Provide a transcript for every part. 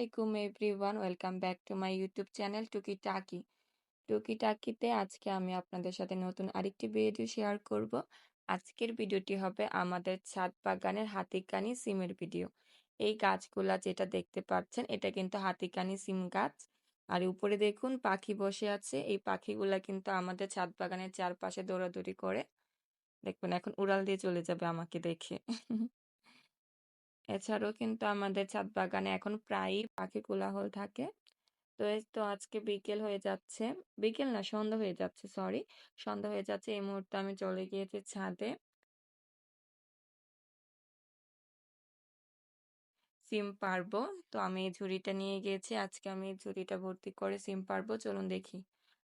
আলাইকুম everyone, welcome back to my YouTube channel Tuki Taki. Tuki টাকিতে আজকে আমি আপনাদের সাথে নতুন আরেকটি ভিডিও শেয়ার করব। আজকের ভিডিওটি হবে আমাদের ছাদ বাগানের হাতিকানি সিমের ভিডিও। এই গাছগুলা যেটা দেখতে পাচ্ছেন, এটা কিন্তু হাতিকানি সিম গাছ। আর উপরে দেখুন, পাখি বসে আছে। এই পাখিগুলা কিন্তু আমাদের ছাদ বাগানের চারপাশে দৌড়াদৌড়ি করে। দেখবেন এখন উড়াল দিয়ে চলে যাবে আমাকে দেখে। এছাড়াও কিন্তু আমাদের ছাদ বাগানে এখন প্রায়ই পাখি কোলাহল থাকে। তো এই তো আজকে বিকেল হয়ে যাচ্ছে। বিকেল না, সন্ধ্যা হয়ে যাচ্ছে সরি সন্ধ্যা হয়ে যাচ্ছে, এই মুহূর্তে আমি চলে গিয়েছি ছাদে। সিম পারব তো আমি এই ঝুড়িটা নিয়ে গিয়েছি। আজকে আমি এই ঝুড়িটা ভর্তি করে সিম পারব চলুন দেখি।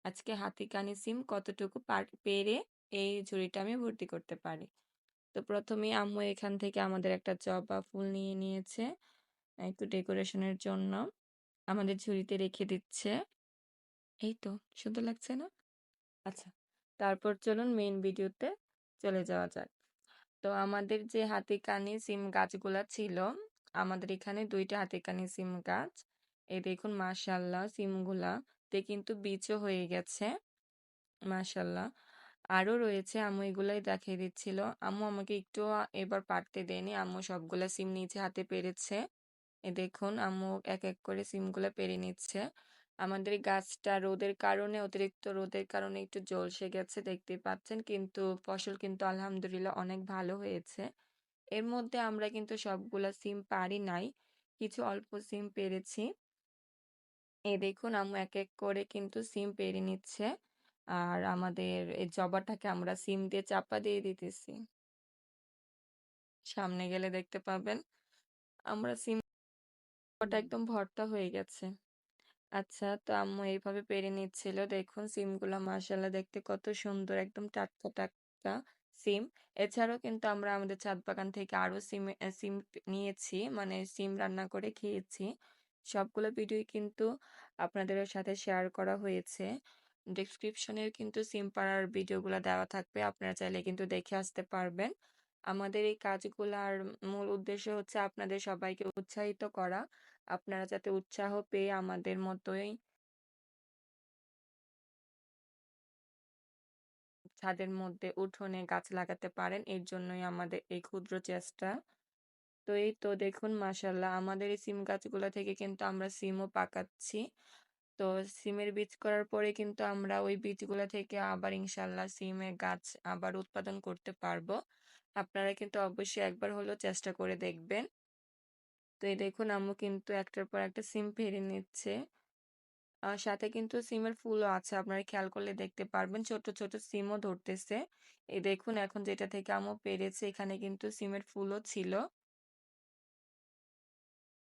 আজকে হাতিকানি সিম কতটুকু পেরে এই ঝুড়িটা আমি ভর্তি করতে পারি। তো প্রথমেই আম্মু এখান থেকে আমাদের একটা জবা ফুল নিয়ে নিয়েছে, একটু ডেকোরেশনের জন্য। আমাদের ঝুড়িতে রেখে দিচ্ছে। এই তো, সুন্দর লাগছে না? আচ্ছা তারপর চলুন মেইন ভিডিওতে চলে যাওয়া যাক। তো আমাদের যে হাতিকানি সিম গাছগুলা ছিল, আমাদের এখানে দুইটা হাতিকানি সিম গাছ। এই দেখুন মাশাল্লাহ সিমগুলাতে কিন্তু বীজও হয়ে গেছে মাশাল্লাহ আরও রয়েছে, আম্মু এগুলাই দেখিয়ে দিচ্ছিল। আম্মু আমাকে একটু এবার পারতে দেয়নি। আম্মু সবগুলা সিম নিচে হাতে পেরেছে। এ দেখুন, আম্মু এক এক করে সিমগুলো পেরে নিচ্ছে। আমাদের গাছটা রোদের কারণে, অতিরিক্ত রোদের কারণে একটু জলসে গেছে দেখতে পাচ্ছেন। কিন্তু ফসল কিন্তু আলহামদুলিল্লাহ অনেক ভালো হয়েছে। এর মধ্যে আমরা কিন্তু সবগুলা সিম পারি নাই। কিছু অল্প সিম পেরেছি। এ দেখুন, আম্মু এক এক করে কিন্তু সিম পেরে নিচ্ছে। আর আমাদের এই জবাটাকে আমরা সিম দিয়ে চাপা দিয়ে দিতেছি। সামনে গেলে দেখতে পাবেন, আমরা সিম একদম ভর্তা হয়ে গেছে। আচ্ছা তো আম্মু এইভাবে পেরে নিচ্ছিল। দেখুন, সিমগুলো মাসাল্লাহ দেখতে কত সুন্দর, একদম টাটকা টাটকা সিম। এছাড়াও কিন্তু আমরা আমাদের ছাদ বাগান থেকে আরও সিম সিম নিয়েছি মানে সিম রান্না করে খেয়েছি। সবগুলো ভিডিও কিন্তু আপনাদের সাথে শেয়ার করা হয়েছে। ডিসক্রিপশনের কিন্তু সিম পাড়ার ভিডিওগুলো দেওয়া থাকবে, আপনারা চাইলে কিন্তু দেখে আসতে পারবেন। আমাদের এই কাজগুলার মূল উদ্দেশ্য হচ্ছে আপনাদের সবাইকে উৎসাহিত করা। আপনারা যাতে উৎসাহ পেয়ে আমাদের মতোই ছাদের মধ্যে উঠোনে গাছ লাগাতে পারেন, এর জন্যই আমাদের এই ক্ষুদ্র চেষ্টা। তো এই তো দেখুন মাসাল্লাহ আমাদের এই সিম গাছগুলো থেকে কিন্তু আমরা সিমও পাকাচ্ছি। তো সিমের বীজ করার পরে কিন্তু আমরা ওই বীজগুলো থেকে আবার ইনশাল্লাহ সিমের গাছ আবার উৎপাদন করতে পারব। আপনারা কিন্তু অবশ্যই একবার হলেও চেষ্টা করে দেখবেন। তো এই দেখুন, আম্মু কিন্তু একটার পর একটা সিম ফেরে নিচ্ছে। আর সাথে কিন্তু সিমের ফুলও আছে, আপনারা খেয়াল করলে দেখতে পারবেন। ছোট ছোট সিমও ধরতেছে। এই দেখুন, এখন যেটা থেকে আম্মু পেরেছে, এখানে কিন্তু সিমের ফুলও ছিল।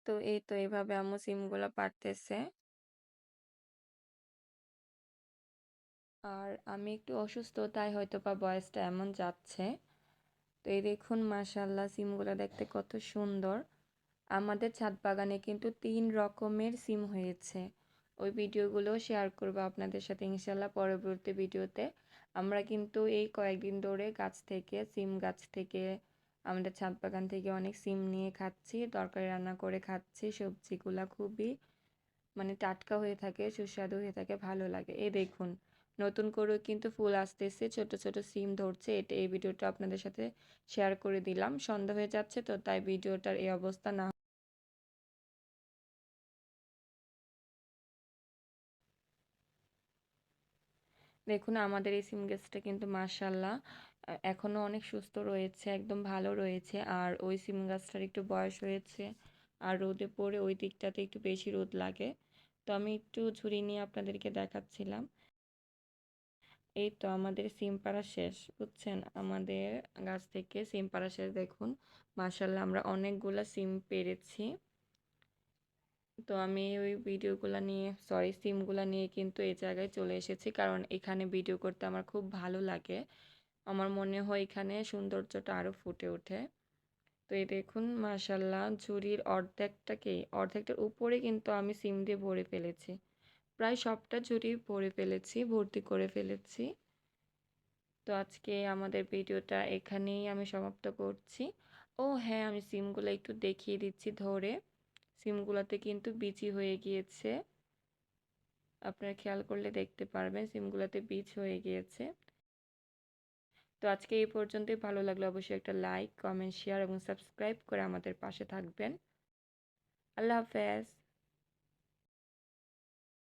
তো এই তো এইভাবে আম্মু সিমগুলো পারতেছে। আর আমি একটু অসুস্থ, তাই হয়তো বা বয়সটা এমন যাচ্ছে। তো এই দেখুন মাশাল্লাহ সিমগুলো দেখতে কত সুন্দর। আমাদের ছাদ বাগানে কিন্তু তিন রকমের সিম হয়েছে। ওই ভিডিওগুলো শেয়ার করব আপনাদের সাথে ইনশাল্লাহ পরবর্তী ভিডিওতে। আমরা কিন্তু এই কয়েকদিন ধরে গাছ থেকে, সিম গাছ থেকে, আমাদের ছাদ বাগান থেকে অনেক সিম নিয়ে খাচ্ছি, তরকারি রান্না করে খাচ্ছি, সবজিগুলা খুবই মানে টাটকা হয়ে থাকে, সুস্বাদু হয়ে থাকে, ভালো লাগে। এই দেখুন নতুন করেও কিন্তু ফুল আসতেছে, ছোট ছোট সিম ধরছে। এটা, এই ভিডিওটা আপনাদের সাথে শেয়ার করে দিলাম। সন্ধ্যা হয়ে যাচ্ছে তো, তাই ভিডিওটার এই অবস্থা না দেখুন, আমাদের এই সিম গাছটা কিন্তু মার্শাল্লাহ এখনও অনেক সুস্থ রয়েছে, একদম ভালো রয়েছে। আর ওই সিম গাছটার একটু বয়স হয়েছে, আর রোদে পড়ে ওই দিকটাতে একটু বেশি রোদ লাগে। তো আমি একটু ঝুড়ি নিয়ে আপনাদেরকে দেখাচ্ছিলাম। এই তো আমাদের সিম পাড়া শেষ, বুঝছেন? আমাদের গাছ থেকে সিম পাড়া শেষ, দেখুন। মার্শাল্লাহ আমরা অনেকগুলো সিম পেরেছি। তো আমি ওই ভিডিওগুলো নিয়ে সরি সিমগুলো নিয়ে কিন্তু এই জায়গায় চলে এসেছি, কারণ এখানে ভিডিও করতে আমার খুব ভালো লাগে। আমার মনে হয় এখানে সৌন্দর্যটা আরও ফুটে ওঠে। তো এই দেখুন মাশাল্লাহ ঝুড়ির অর্ধেকটাকে অর্ধেকটার উপরে কিন্তু আমি সিম দিয়ে ভরে ফেলেছি। প্রায় সবটা ঝুড়ি ভরে ফেলেছি, ভর্তি করে ফেলেছি। তো আজকে আমাদের ভিডিওটা এখানেই আমি সমাপ্ত করছি। ও হ্যাঁ আমি সিমগুলো একটু দেখিয়ে দিচ্ছি ধরে। সিমগুলোতে কিন্তু বিচি হয়ে গিয়েছে। আপনারা খেয়াল করলে দেখতে পারবেন, সিমগুলোতে বীজ হয়ে গিয়েছে। তো আজকে এই পর্যন্তই। ভালো লাগলে অবশ্যই একটা লাইক, কমেন্ট, শেয়ার এবং সাবস্ক্রাইব করে আমাদের পাশে থাকবেন। আল্লাহ হাফেজ।